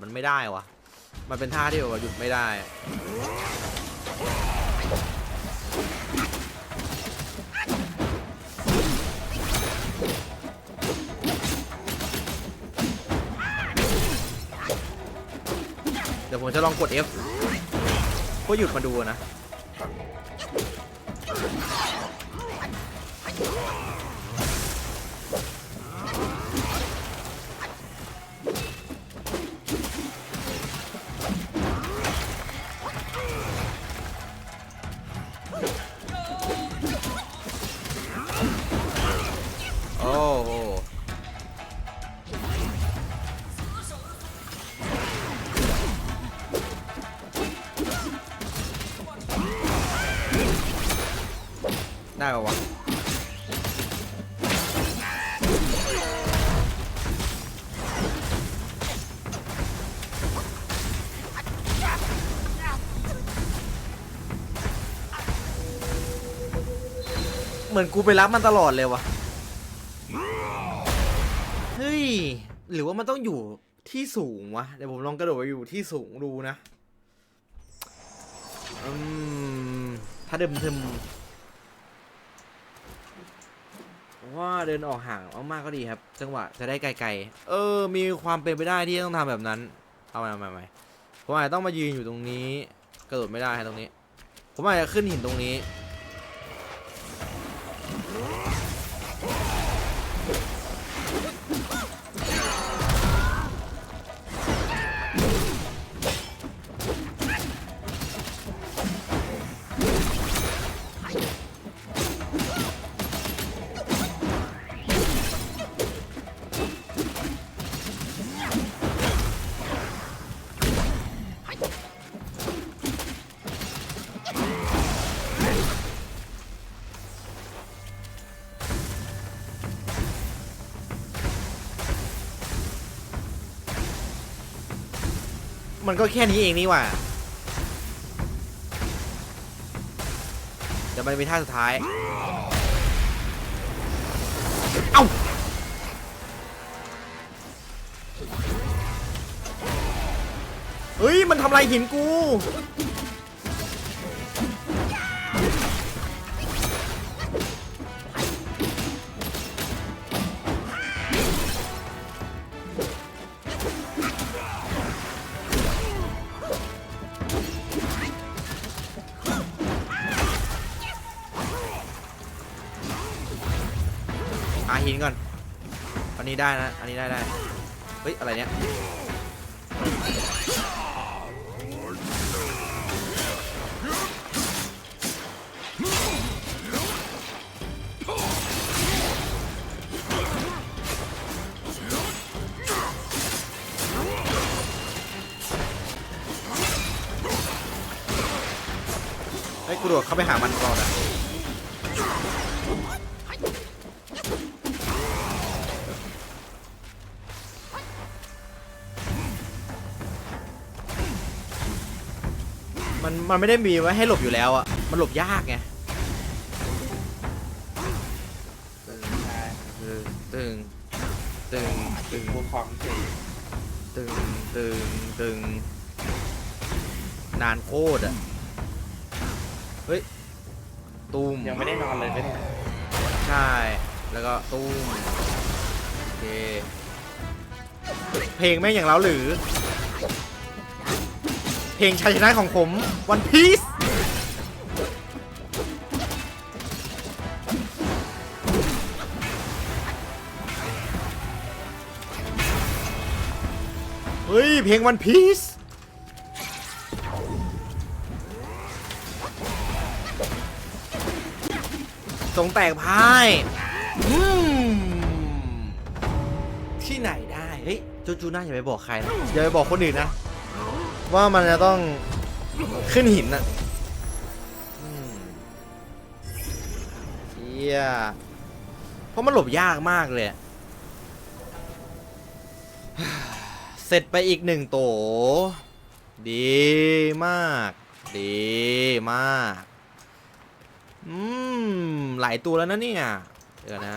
มันไม่ได้วะมันเป็นท่าที่แบบว่าหยุดไม่ได้เดี๋ยวผมจะลองกด F เพื่อหยุดมาดูนะ ได้ปะวะเหมือนกูไปรับมันตลอดเลยวะเฮ้ย หรือว่ามันต้องอยู่ที่สูงวะ เดี๋ยวผมลองกระโดดไปอยู่ที่สูงดูนะ อืม ถ้าเดิมเทิม ผมว่าเดินออกห่างมากๆก็ดีครับ จังหวะจะได้ไกลๆ เออ มีความเป็นไปได้ที่ต้องทำแบบนั้น เอาใหม่เอาใหม่เอาใหม่ผมอาจจะต้องมายืนอยู่ตรงนี้ กระโดดไม่ได้ตรงนี้ ผมอาจจะขึ้นหินตรงนี้ มันก็แค่นี้เองนี่หว่าเดี๋ยวมันมีท่าสุดท้าย เอ้าเฮ้ย มันทำลายหินกู หินก่อน อันนี้ได้นะ อันนี้ได้ได้ เฮ้ย อะไรเนี่ยเฮ้ยกูโดดเข้าไปหามันก่อนอะ มันมันไม่ได้มีไว้ให้หลบอยู่แล้วอะมันหลบยากไงใช่ตึงตึงตึงตึงบูของสี่ตึงตึงตึงนานโคตรอะเฮ้ยตูมยังไม่ได้นอนเลยไม่ได้ใช่ แล้วก็ตูมโอเคเพลงแม่งอย่างเล้าหรือ เพลงชัยชนะของผมวันพีซเฮ้ย เพลงวันพีซจงแตกพายที่ไหนได้ เฮ้ย จูจูน่าอย่าไปบอกใครนะ อย่าไปบอกคนอื่นนะ ว่ามันจะต้องขึ้นหินน่ะเฮียเพราะมันหลบยากมากเลย เสร็จไปอีกหนึ่งโต ดีมาก ดีมาก อืม หลายตัวแล้วนะเนี่ย เดี๋ยวนะ